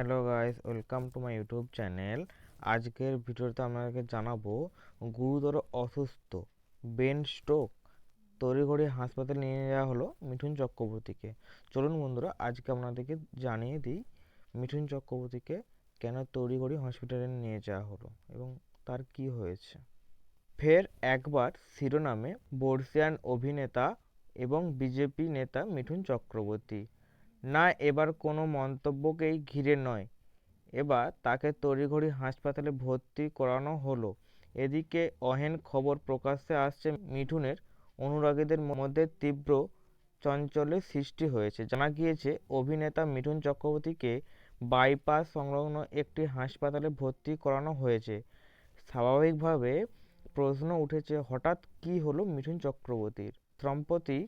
Hello guys welcome to my YouTube channel আজকের ভিডিওতে আপনাদেরকে জানাব গুরুতর অসুস্থ বেন স্ট্রোক তড়িঘড়ি হাসপাতালে নিয়ে যাওয়া হলো মিঠুন চক্রবর্তীকে। চলুন বন্ধুরা, আজকে আপনাদেরকে জানিয়ে দিই মিঠুন চক্রবর্তীকে কেন তড়িঘড়ি হসপিটালে নিয়ে যাওয়া হলো এবং তার কি হয়েছে। ফের একবার শিরোনামে বর্ষিয়ান অভিনেতা এবং বিজেপি নেতা মিঠুন চক্রবর্তী না এবার কোনো মন্তব্যকেই ঘিরে নয়। এবার তাকে তড়িঘড়ি হাসপাতালে ভর্তি করানো হলো। এদিকে অহেন খবর প্রকাশ্যে আসছে মিঠুনের। অনুরাগীদের মধ্যে তীব্র চঞ্চলের সৃষ্টি হয়েছে। জানা গিয়েছে, অভিনেতা মিঠুন চক্রবর্তীকে বাইপাস সংলগ্ন একটি হাসপাতালে ভর্তি করানো হয়েছে। স্বাভাবিকভাবে প্রশ্ন উঠেছে, হঠাৎ কী হলো মিঠুন চক্রবর্তীর? সম্প্রতি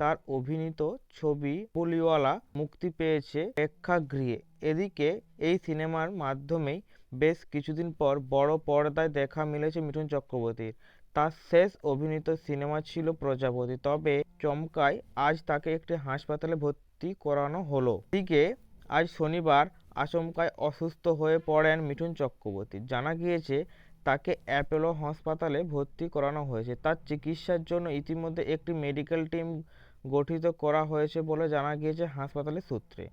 তার অভিনীত ছবি পুলিওয়ালা মুক্তি পেয়েছে প্রেক্ষাগৃহে। এদিকে এই সিনেমার মাধ্যমেই বেশ কিছুদিন পর বড় পর্দায় দেখা মিলেছে মিঠুন চক্রবর্তীর তার শেষ অভিনীত সিনেমা ছিল প্রজাপতি, তবে চমকায় আজ তাকে একটি হাসপাতালে ভর্তি করানো হলো। এদিকে আজ শনিবার আচমকায় অসুস্থ হয়ে পড়েন মিঠুন চক্রবর্তী। জানা গিয়েছে, তাকে অ্যাপোলো হাসপাতালে ভর্তি করানো হয়েছে। তার চিকিৎসার জন্য ইতিমধ্যে একটি মেডিকেল টিম গঠিত করা হয়েছে বলে জানা গিয়েছে হাসপাতালের সূত্রে।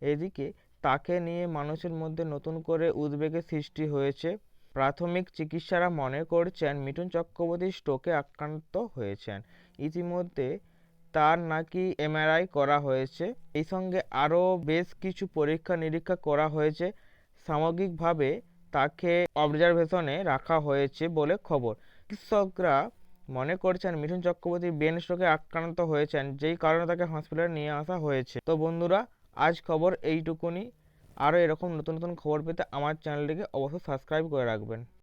এদিকে তাকে নিয়ে মানুষের মধ্যে নতুন করে উদ্বেগের সৃষ্টি হয়েছে। প্রাথমিক চিকিৎসারা মনে করছেন মিঠুন চক্রবর্তী স্ট্রোকে আক্রান্ত হয়েছেন। ইতিমধ্যে তার নাকি এমআরআই করা হয়েছে। এই সঙ্গে আরও বেশ কিছু পরীক্ষা নিরীক্ষা করা হয়েছে। সামগ্রিকভাবে তাকে অবজারভেশনে রাখা হয়েছে বলে খবর। চিকিৎসকরা মনে করছেন মিঠুন চক্রবর্তী ব্রেন স্ট্রোকে আক্রান্ত হয়েছেন, যেই কারণে তাকে হসপিটালে নিয়ে আসা হয়েছে। তো বন্ধুরা, আজ খবর এইটুকুনি। আরও এরকম নতুন নতুন খবর পেতে আমার চ্যানেলটিকে অবশ্যই সাবস্ক্রাইব করে রাখবেন।